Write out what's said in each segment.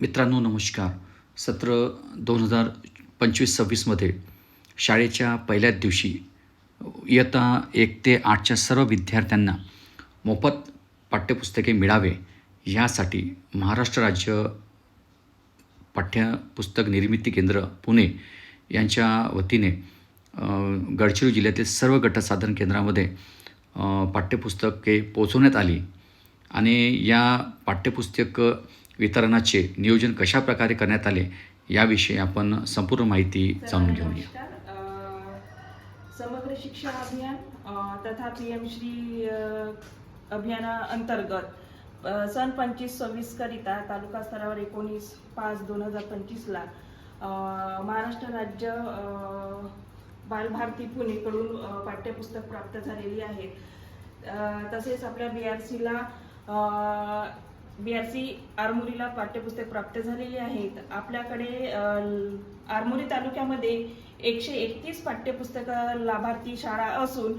मित्रांनो नमस्कार. सत्र दोन हजार पंचवीस सव्वीसमध्ये शाळेच्या पहिल्याच दिवशी इयत्ता एक ते आठच्या सर्व विद्यार्थ्यांना मोफत पाठ्यपुस्तके मिळावे यासाठी महाराष्ट्र राज्य पाठ्यपुस्तक निर्मिती केंद्र पुणे यांच्या वतीने गडचिरोली जिल्ह्यातील सर्व गटसाधन केंद्रामध्ये पाठ्यपुस्तके पोचवण्यात आली. आणि या पाठ्यपुस्तक वितरणाचे नियोजन कशा प्रकारे करण्यात आले याविषयी आपण संपूर्ण माहिती जाणून घेऊया. समग्र शिक्षा अभियान तथा पी एम श्री अ, अभियानाअंतर्गत अ, सन पंचवीस सव्वीस करिता तालुका स्तरावर एकोणीस पाच दोन हजार पंचवीसला महाराष्ट्र राज्य बालभारती पुणेकडून पाठ्यपुस्तक प्राप्त झालेली आहेत अ, तसेच आपल्या बी आर सीला बी आर सी आरमोरीला पाठ्यपुस्तक प्राप्त झालेली आहेत. आपल्याकडे आरमोरी तालुक्यामध्ये एकशे एकतीस पाठ्यपुस्तकं लाभार्थी शाळा असून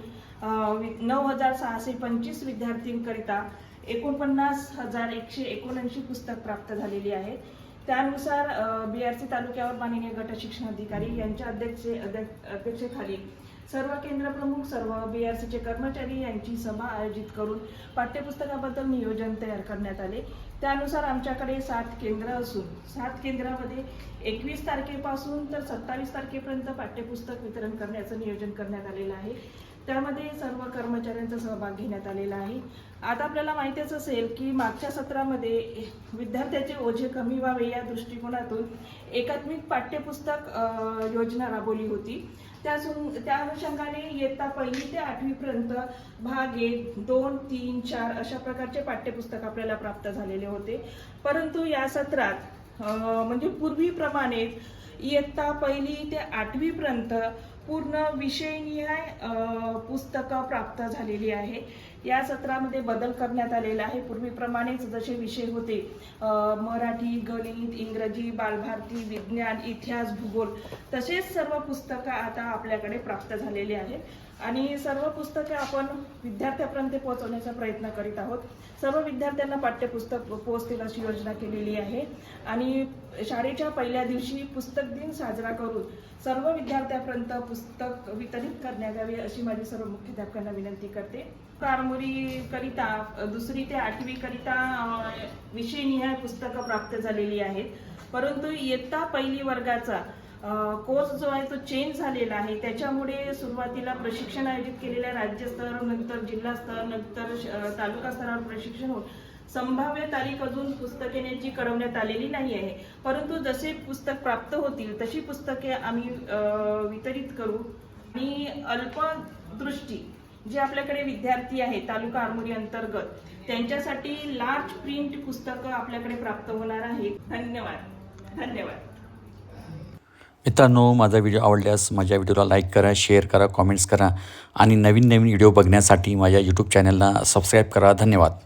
नऊ हजार सहाशे पंचवीस विद्यार्थ्यांकरिता एकोणपन्नास हजार एकशे एकोणऐंशी पुस्तक प्राप्त झालेली आहेत. त्यानुसार बी आर सी तालुक्यावर माननीय गट शिक्षण अधिकारी यांच्या अध्यक्ष अध्यक्ष- अध्यक्षतेखाली सर्व केंद्रप्रमुख सर्व बी आर सीचे कर्मचारी यांची सभा आयोजित करून पाठ्यपुस्तकाबद्दल नियोजन तयार करण्यात आले. त्यानुसार आमच्याकडे सात केंद्र असून सात केंद्रामध्ये एकवीस तारखेपासून तर सत्तावीस तारखेपर्यंत पाठ्यपुस्तक वितरण करण्याचं नियोजन करण्यात आलेलं आहे. त्यामध्ये सर्व कर्मचाऱ्यांचा सहभाग घेण्यात आलेला आहे. आता आपल्याला माहितीच असेल की मागच्या सत्रामध्ये विद्यार्थ्याचे ओझे कमी व्हावे या दृष्टिकोनातून एकात्मिक पाठ्यपुस्तक योजना राबवली होती. त्यासून त्या अनुषंगाने इयत्ता पहिली ते आठवीपर्यंत भाग एक दोन तीन चार अशा प्रकारचे पाठ्यपुस्तक आपल्याला प्राप्त झालेले होते. परंतु या सत्रात म्हणजे पूर्वीप्रमाणेच इयत्ता पहिली ते आठवीपर्यंत पूर्ण विषयनिहाय पुस्तकं प्राप्त झालेली आहे. या सत्रामध्ये बदल करण्यात आलेला आहे. पूर्वीप्रमाणेच जसे विषय होते मराठी गणित इंग्रजी बालभारती विज्ञान इतिहास भूगोल तसेच सर्व पुस्तकं आता आपल्याकडे प्राप्त झालेली आहेत. आणि सर्व पुस्तकं आपण विद्यार्थ्यापर्यंत पोहोचवण्याचा प्रयत्न करीत आहोत. सर्व विद्यार्थ्यांना पाठ्यपुस्तक पोहोचतील अशी योजना केलेली आहे. आणि शाळेच्या पहिल्या दिवशी पुस्तक दिन साजरा करून सर्व विद्यार्थ्यापर्यंत पुस्तक वितरित करण्यात यावे अशी माझी सर्व मुख्याध्यापकांना विनंती करते. कारमुरी करिता दुसरी ते आठवी करिता विषयनिहाय पुस्तकं प्राप्त झालेली आहेत. परंतु इयत्ता पहिली वर्गाचा कोर्स जो आहे तो चेंज झालेला आहे. त्याच्यामुळे सुरुवातीला प्रशिक्षण आयोजित केलेल्या राज्यस्तर नंतर जिल्हा स्तर नंतर तालुका स्तरावर प्रशिक्षण होऊन संभाव्य तारीख अजून पुस्तके जी कळवण्यात आलेली नाही आहे. परंतु जसे पुस्तक प्राप्त होतील तशी पुस्तके आम्ही वितरित करू. आणि अल्पदृष्टी जे आपल्याकडे विद्यार्थी आहेत तालुका आरमोरी अंतर्गत त्यांच्यासाठी लार्ज प्रिंट पुस्तकं आपल्याकडे प्राप्त होणार आहेत. धन्यवाद. धन्यवाद. मित्रांनो माझा व्हिडिओ आवडल्यास माझ्या व्हिडिओला लाईक करा शेअर करा कॉमेंट्स करा. आणि नवीन नवीन व्हिडिओ बघण्यासाठी माझ्या यूट्यूब चॅनलला सबस्क्राईब करा. धन्यवाद.